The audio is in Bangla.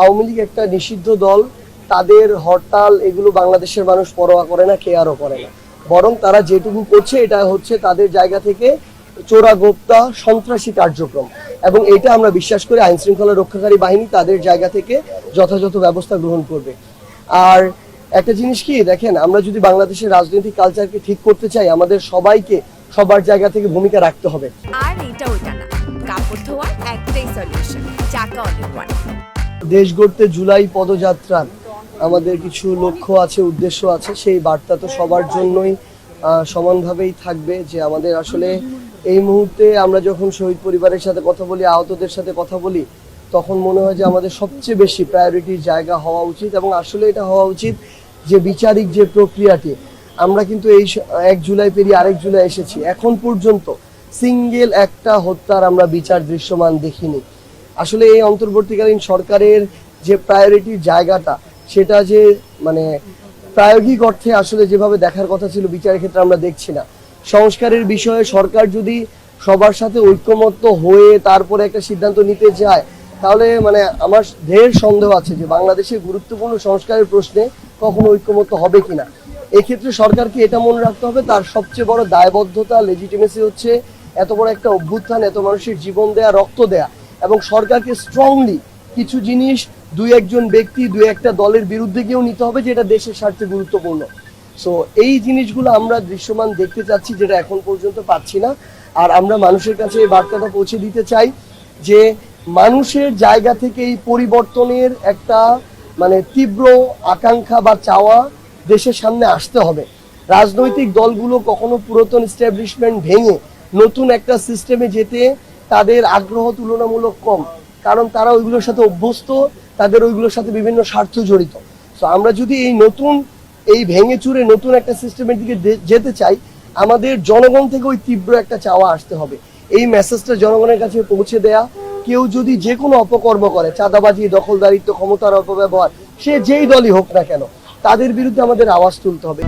আওয়ামী লীগ একটা নিষিদ্ধ দল, তাদের হরতাল, এগুলো বাংলাদেশের মানুষ পরোয়া করে না, কেয়ারও করে না। বরং তারা যেটুকু করছে, এটা হচ্ছে তাদের জায়গা থেকে চোরা গোপ্তা সন্ত্রাসী কার্যক্রম। এবং এটা আমরা বিশ্বাস করি আইন শৃঙ্খলা রক্ষাকারী বাহিনী তাদের জায়গা থেকে যথাযথ ব্যবস্থা গ্রহণ করবে। আর একটা জিনিস কি, দেখেন, আমরা যদি বাংলাদেশের রাজনৈতিক কালচারকে ঠিক করতে চাই, আমাদের সবাইকে সবার জায়গা থেকে ভূমিকা রাখতে হবে। আর এটা ওইটা না। কাপড় ধোয়ার একটাই সলিউশন চাকা অনেক দেশ গড়তে জুলাই পদযাত্রার আমাদের কিছু লক্ষ্য আছে, উদ্দেশ্য আছে, সেই বার্তা তো সবার জন্যই সমানভাবেই থাকবে যে আমাদের আসলে এই মুহূর্তে আমরা যখন শহীদ পরিবারের সাথে কথা বলি, আহতদের সাথে কথা বলি, তখন মনে হয় যে আমাদের সবচেয়ে বেশি প্রায়োরিটির জায়গা হওয়া উচিত এবং আসলে এটা হওয়া উচিত যে বিচারিক যে প্রক্রিয়াটি, আমরা কিন্তু এই এক জুলাই পেরিয়ে আরেক জুলাই এসেছি। এখন পর্যন্ত সিঙ্গেল একটা হত্যার আমরা বিচার দৃশ্যমান দেখিনি। আসলে এই অন্তর্বর্তীকালীন সরকারের যে প্রায়োরিটির জায়গাটা, সেটা যে মানে প্রায়োগিক অর্থে আসলে যেভাবে দেখার কথা ছিল বিচারের ক্ষেত্রে আমরা দেখছি না। সংস্কারের বিষয়ে সরকার যদি সবার সাথে ঐক্যমত্য হয়ে তারপরে একটা সিদ্ধান্ত নিতে যায় তাহলে মানে আমার ঢের সন্দেহ আছে যে বাংলাদেশের গুরুত্বপূর্ণ সংস্কারের প্রশ্নে কখনো ঐক্যমত্য হবে কিনা। এক্ষেত্রে সরকারকে এটা মনে রাখতে হবে, তার সবচেয়ে বড় দায়বদ্ধতা লেজিটিমেসি হচ্ছে এত বড় একটা অভ্যুত্থান, এত মানুষের জীবন দেয়া, রক্ত দেয়া। এবং সরকারকে স্ট্রংলি কিছু জিনিস দুই একজন ব্যক্তি, দুই একটা দলের বিরুদ্ধে গিয়েও নিতে হবে যেটা দেশের স্বার্থে গুরুত্বপূর্ণ। সো এই জিনিসগুলো আমরা দৃশ্যমান দেখতে চাচ্ছি যেটা এখন পর্যন্ত পাচ্ছি না। আর আমরা মানুষের কাছে এই বার্তাটা পৌঁছে দিতে চাই যে মানুষের জায়গা থেকে এই পরিবর্তনের একটা মানে তীব্র আকাঙ্ক্ষা বা চাওয়া দেশের সামনে আসতে হবে। রাজনৈতিক দলগুলো কখনো পুরাতন স্ট্যাবলিশমেন্ট ভেঙে নতুন একটা সিস্টেমে যেতে তাদের আগ্রহ তুলনামূলক কম। কারণ তারা ওইগুলোর সাথে অভ্যস্ত, তাদের ওইগুলোর সাথে বিভিন্ন স্বার্থ জড়িত। তো আমরা যদি এই নতুন, এই ভেঙে চুরে নতুন একটা সিস্টেমের দিকে যেতে চাই, আমাদের জনগণ থেকে ওই তীব্র একটা চাওয়া আসতে হবে। এই মেসেজটা জনগণের কাছে পৌঁছে দেয়া। কেউ যদি যে কোনো অপকর্ম করে, চাঁদাবাজি, দখলদারিত্ব, ক্ষমতার অপব্যবহার, সে যেই দলই হোক না কেন, তাদের বিরুদ্ধে আমাদের আওয়াজ তুলতে হবে।